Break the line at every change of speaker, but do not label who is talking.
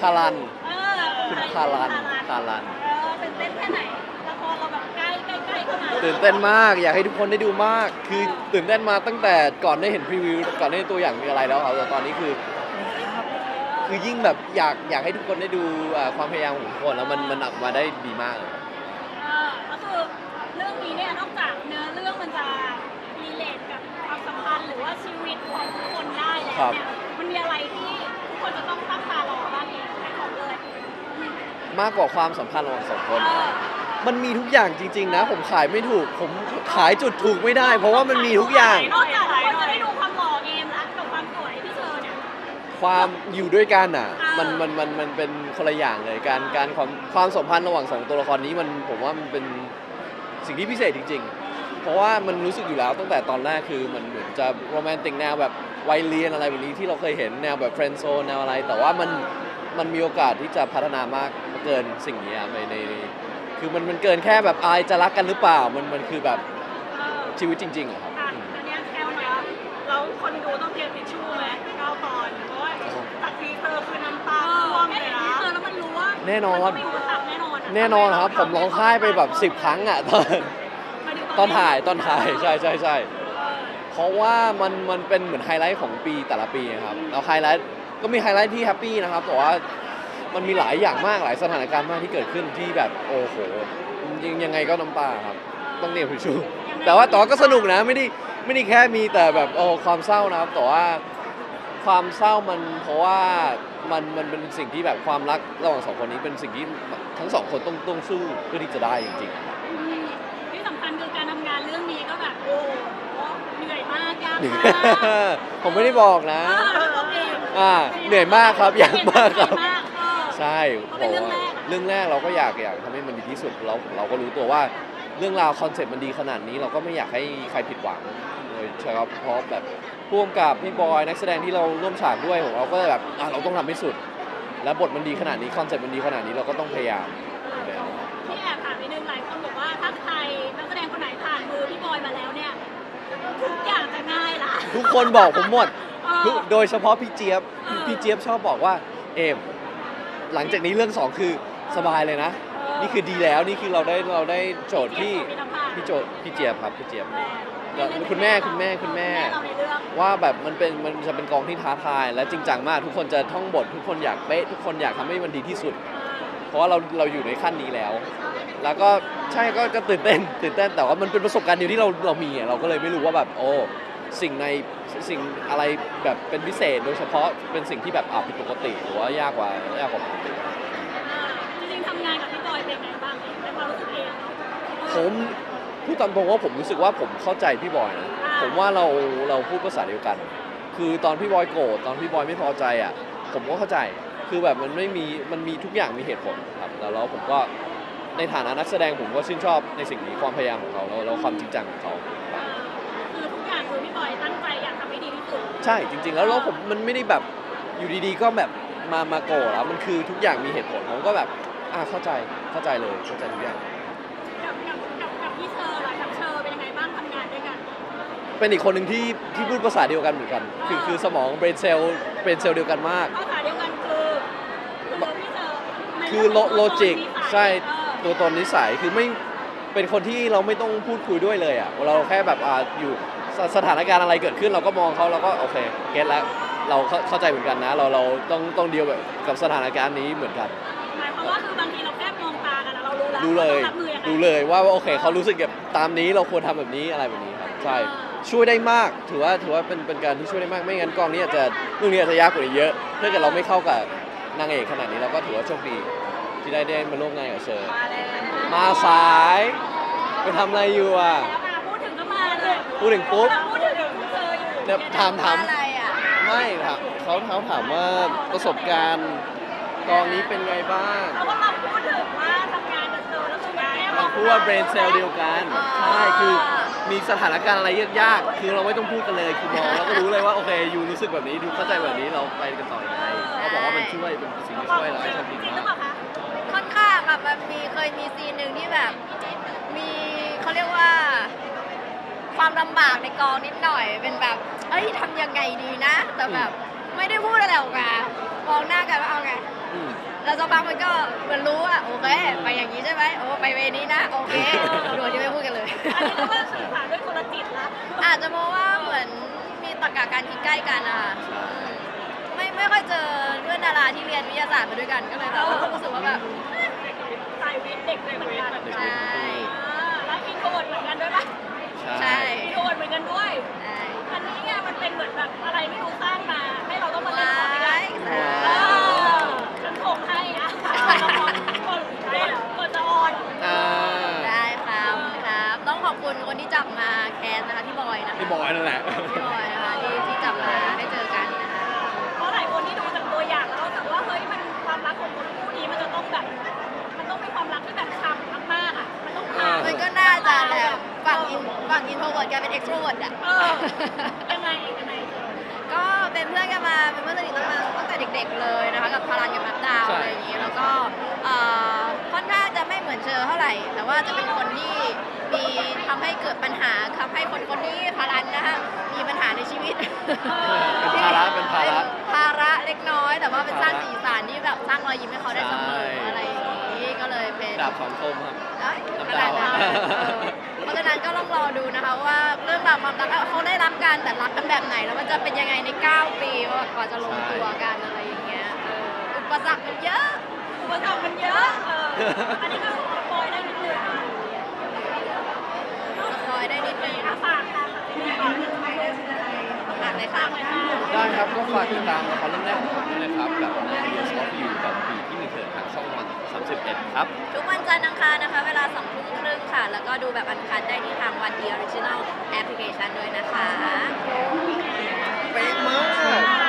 คารัน
เออ
คุณคารันคารัน
เออตื่นเต้นแค่ไหนละครเราแบบใกล้ใกล้ใกล้เข้ามา
ตื่นเต้นมากอยากให้ทุกคนได้ดูมาก คือตื่นเต้นมาตั้งแต่ก่อนได้เห็นพรีวิวก่อนได้เห็นตัวอย่างมีอะไรแล้วครับแต่ตอนนี้คือคือยิ่งแบบอยากอยากให้ทุกคนได้ดูอ่าความพยายามของทุกคนแล้วมันมันออกมาได้ดีมากเลย
เออก็คือเรื่องนี้เนี่ยนอกจากเนื้อเรื่องมันจะรีเลทกับความสัมพันธ์หรือว่าชีวิตของทุกคนได้แล้ว
ครับ
เนี่ยมันมีอะไรที่ทุก คนจะต้องตั้งตารอบ้างเนี่ยขายของเลย
มากกว่าความสัมพันธ์ระหว่างสองคน
เออ
มันมีทุกอย่างจริง ๆ นะ ผมขายไม่ถูก ผมขายจุดถูกไม่ได้ เพราะว่ามันมีทุกอย่าง
นอกจากทุกคนจะได้ดูความหล่อเอมและกับความสวยที่เธอเนี่ย
ความอยู่ด้วยกันอะ
อ่ามั
มันมันมันมันเป็นคนละอย่างเลย การการความความสัมพันธ์ระหว่างสองตัวละครนี้มันผมว่ามันเป็นสิ่งที่พิเศษจริง ๆ เพราะว่ามันรู้สึกอยู่แล้วตั้งแต่ตอนแรกคือมันเหมือนจะโรแมนติกแนวแบบวัยเรียนอะไรแบบนี้ที่เราเคยเห็นแนวแบบเฟรนด์โซนแนวอะไร แต่ว่ามันมันมีโอกาสที่จะพัฒนามากเกินสิ่งนี้อะในในในคือมันมันเกินแค่แบบอายจะรักกันหรือเปล่า มันมันคือแบบ
เออ
ชีวิตจริงๆอะครับ
ค่ะ
อืม
อันเนี้ยแซวหน่อยว่าเราคนดูต้องเตรียมทิชชู่ไหมเก้าตอนเพราะว่าจากทีเซอร์คือน้ำตาท่วมเลยนะทีเซอร์แล้วมันรู้ว่า
แน่นอน
มัไม่มีอุปสรรคแน่นอนอะ
แน่นอนครับ ผมร้องไห้ไปแบบสิบครั้งอะตอน
หมายถึง
ตอนถ่ายตอนถ่ายใช่ใช่ใช่
เออ
เพราะว่ามันมันเป็นเหมือนไฮไลท์ของปีแต่ละปีนะครับแล้วไฮไลท์ก็มีไฮไลท์ที่แฮปปี้นะครับแต่ว่ามันมีหลายอย่างมากหลายสถานการณ์มากที่เกิดขึ้นที่แบบโอ้โหยังยังไงก็น้ำตาครับ ต้องเรียกทิชชู่แต่ว่าต่อก็สนุกนะไม่ได้ไม่ได้แค่มีแต่แบบโอ้ความเศร้านะครับแต่ว่าความเศร้ามันเพราะว่ามันมันเป็นสิ่งที่แบบความรักระหว่างสองคนนี้เป็นสิ่งที่ทั้งสองคนต้องต้องสู้เพื่อที่จะได้จริงๆ
อื มที่สำคัญคือการทำงานเรื่องนี้ก็แบบโอ้โหเหนื่อยมากยาก
เหนื่อ
มายก
ผมไม่ได้บอกนะ
เออตัวเอง
อ่าเหนื่อยมากครับยากมากครับ
เหนื่อยมากเออ
ใช่
เพราะเป็นเรื่องแรก
เรื่องแรกเราก็อยากอยากทำให้มันดีที่สุดเราเราก็รู้ตัวว่าเรื่องราวคอนเซ็ปต์มันดีขนาดนี้ เราก็ไม่อยากให้ใครผิดหวังเลยใช่ครับเพราะแบบพ่วงกับพี่บอยนักแสดงที่เราร่วมฉากด้วยของเราก็แบบอะเราต้องทำให้สุด แล้วบทมันดีขนาดนี้คอนเซ็ปต์มันดีขนาดนี้เราก็ต้องพยายามอยู่แล้ว
ที่แอบถามนิดนึงหลายคนบอกว่าถ้าใครนักแสดงคนไหนผ่านมือพี่บอยมาแล้วเนี่ยทุกอย่างจะง่ายล่ะ
ทุกคนบอกผมหมด
เออ
ทุกโดยเฉพาะพี่เจี๊ยบ
เออ
พี่เจี๊ยบชอบบอกว่า เอมหลังจากนี้เรื่องสองคือสบายเลยนะ นี่คือดีแล้วนี่คือเราได้เราได้โจทย์ที่พี่โจทย์พี่เจี๊ยบครับพี่เจี๊ยบแล้วคุณแม่คุณแม่คุณแม่
เราในเรื่อง
ว่าแบบมันเป็นมันจะเป็นกองที่ท้าทาย และจริงจังมาก ทุกคนจะท่องบท ทุกคนอยากเป๊ะทุกคนอยากทำให้มันดีที่สุด เพราะว่าเราเราอยู่ในขั้นนี้แล้ว แล้วก็ใช่ก็ก็ตื่นเต้นตื่นเต้นแต่ว่ามันเป็นประสบการณ์เดียวที่เราเรามีอะเราก็เลยไม่รู้ว่าแบบโอ้สิ่งในสิ่งอะไรแบบเป็นพิเศษ โดยเฉพาะเป็นสิ่งที่แบบอะผิดปกติหรือว่ายากกว่ายากกว่าปกติ
อ่าจริงๆทำงานกับพี่บอยเป็นไงบ้างในความรู้สึกเองเนาะ
ผมพูดตามตรงว่าผมรู้สึกว่าผมเข้าใจพี่บอยนะ
อ่า
ผมว่าเราเราพูดภาษาเดียวกัน คือตอนพี่บอยโกรธตอนพี่บอยไม่พอใจอะผมก็เข้าใจ คือแบบมันไม่มีมันมีทุกอย่างมีเหตุผลครับแล้วแล้วผมก็ในฐานะนักแสดงผมก็ชื่นชอบในสิ่งนี้ความพยายามของเขาแล้วแล้วความจริงจังของเขา
คือทุกอย่างคือพี่บอยตั้งใจอยากทำให้ดีที่สุด
ใช่จริง ๆ แล้วแล้วผมมันไม่ได้แบบอยู่ดีๆ ก็แบบมามาโกรธแล้วมันคือทุกอย่างมีเหตุผลผมก็แบบอ่าเข้าใจเข้าใจเลยเข้าใจทุกอย่าง
กับกับกับกับพี่เชอร์ล่ะกับเชอร์เป็นยังไงบ้างทำงานด้วยกัน
เป็นอีกคนหนึ่งที่ที่พูดภาษาเดียวกันเหมือนกัน คือคือสมองเบรนเซลเบรนเซลเดียวกันมาก
ภาษาเดียวกันคือคือพี่เชอร์ใน
คือโล
เรื่งขง
โลจิก
ตัวตนนิสัย
ใช่
เออ
ตัวตนนิสัยคือไม่เป็นคนที่เราไม่ต้องพูดคุยด้วยเลยอะเราแค่แบบอ่าอยู่สสถานการณ์อะไรเกิดขึ้น เราก็มองเขาเราก็โอเคเก็ตแล้วเราเข้าเข้าใจเหมือนกันนะ เราเราต้องต้องเดียวกับกับสถานการณ์นี้เหมือนกัน
หมายความว่าคือบางทีเราแค่มองตากันอะเรารู้แล้ว
รู้เลย
ว่าต้องรับมือยังไง
รู้เลยว่าว่าโอเคเขารู้สึกแบบตามนี้เราควรทำแบบนี้อะไรแบบนี้ครับใช่ช่วยได้มากถือว่าถือว่าเป็นเป็นการที่ช่วยได้มากไม่งั้นกองนี้อาจจะเรื่องนี้อาจจะยากกว่านี้เยอะถ้าเกิดเราไม่เข้ากับ นางเอกขนาดนี้เราก็ถือว่าโชคดี ที่ได้ได้มาร่วมงานกับเชอร์
มาแล้ว
มาสายไปทำอะไรอยู่อะ
แล้วมาพูดถึงก็มาเลย
พูดถึงปุ๊บ
พูดถึงเชอร์อยู่
เดี๋ยวถามถาม
อะไรอะ
ไม่ครับเขาเขาถามว่าประสบการณ์กองนี้เป็นไงบ้าง
เขาก็มาพูดถึงว่าทำงานกับเชอร์แล้วคือแม่
เราพูดว่า brain cell เดียวกันใช่คือมีสถานการณ์อะไรยากๆ คือเราไม่ต้องพูดกันเลยคือมองแล้วก็รู้เลยว่าโอเคยูรู้สึกแบบนี้ดูเข้าใจแบบนี้เราไปกันต่อยังไงเขา บอกว่ามันช่วยเป็นสิ่งที่ช่วยเราให้โชคดี
จริงหรือ
มา
เป
ก
ล่าคะ
ค่อนข้างอะมันมีเคยมีซีนหนึ่งที่แบบ มีเขาเรียกว่า ความลำบากในกองนิดหน่อย เป็นแบบ เอ้ยทำยังไงดีนะ แต่แบบ ไม่ได้พูดอะไรออกมามองหน้ากันว่าเอาไง
อืม
แล้วสักพักมันก็เหมือนรู้ว่าโอเค ไปอย่างนี้ใช่ไหมโอ้ไปเวนี้นะโอเคโดยที่ไม่พูดกันเลย
อันนี้ก็ว่าสื่อสารด้วยคนละจิตละ
อาจจะเพราะว่าเหมือนมีตรรกะการคิดใกล้กันอะค่ะ ไม่ไม่ค่อยเจอเพื่อนดาราที่เรียนวิทยาศาสตร์มาด้วยกันก็เลยแบบว่ารู้สึกว่าแบบ
สายวิทย์เด็กเลยเหมือนกัน
ใช่
แล้วอินโทรเวิร์ดเหมือนกันด้วยปะ
ใช่
อินโทรเวิร์ดเหมือนกันด้วยอันนี้ไงมันเป็นเหมือนแบบอะไรไม่รู้สร้างมาให้เราต้องมาเล่นต่อด้วยกันฉันคงให้นะก่อนก่อนจะออน
อ่า
ได้ครับครับ ต้องขอบคุณคนที่จับมาแคสนะคะพี่บอยนะคะ
พี่บอยนั่นแหละ
แบบมันต้องเป็นความรักที่แบบช้ำมากๆอะมันต้องผ่าน
มันก็น่าจะแหละฝั่งอินฝั่งอินโทรเวิร์ดกลายเป็นเอ็กโทรเวิร์ดอะ
เออยังไงยังไง
ก็เป็นเพื่อนกันมาเป็นเพื่อนสนิทกันมาตั้งแต่เด็ก ๆ เลยนะคะกับพารันกับนับดาว
ใช่
อะไรอย่างนี้แล้วก็เอ่อค่อนข้าง จะไม่เหมือนเชอเท่าไหร่ แต่ว่าจะเป็นคนที่มีทำให้เกิดปัญหาทำให้คนคนนี้พารันนะคะมีปัญหาในชีวิต
เป็นภาระเป็นภาระ
ภาระเล็กน้อย แต่ว่าเป็นสร้างสีสันที่แบบสร้างรอยยิ้มให้เขาได้เสมอ
ใช่
อะไรอย่างนี้ก็เลยเป็น
ดาบสองคมครับ
เอ้ย
น้ำ
ข
ดา
นาด
ว
นั้นเออเพราะฉะนั้นก็ต้องรอดูนะคะว่าเรื่องราวความรักเขาได้รับกันแต่รักกันแบบไหนแล้วมันจะเป็นยังไงใน 9 ปีว่ากว่าจะลงตัวกันอะไรอย่างเงี้ยเอออุปสรรคมันเยอะ
อุปสรรคมันเยอะเอันนี้ก็สปอยได้นิดนึง
สปอยได้นิดนึง
อะฝากค่ะฝากเลยค่ะ
ได้ครับก็ฝากติดตามละครเรื่องแรกของผมด้วยนะครับกับเรื่องซอฟต์อยู่กับปีที่หนึ่งเถิดทางช่องวันสามสิบเอ็ดครับ
ทุกวันจันทร์อังคารนะคะ เวลาสองทุ่มครึ่งค่ะ แล้วก็ดูแบบอันคัดได้ที่ทางวันเดียออริจินอลแอปพลิเคชันด้วยนะคะ เป๊ะมาก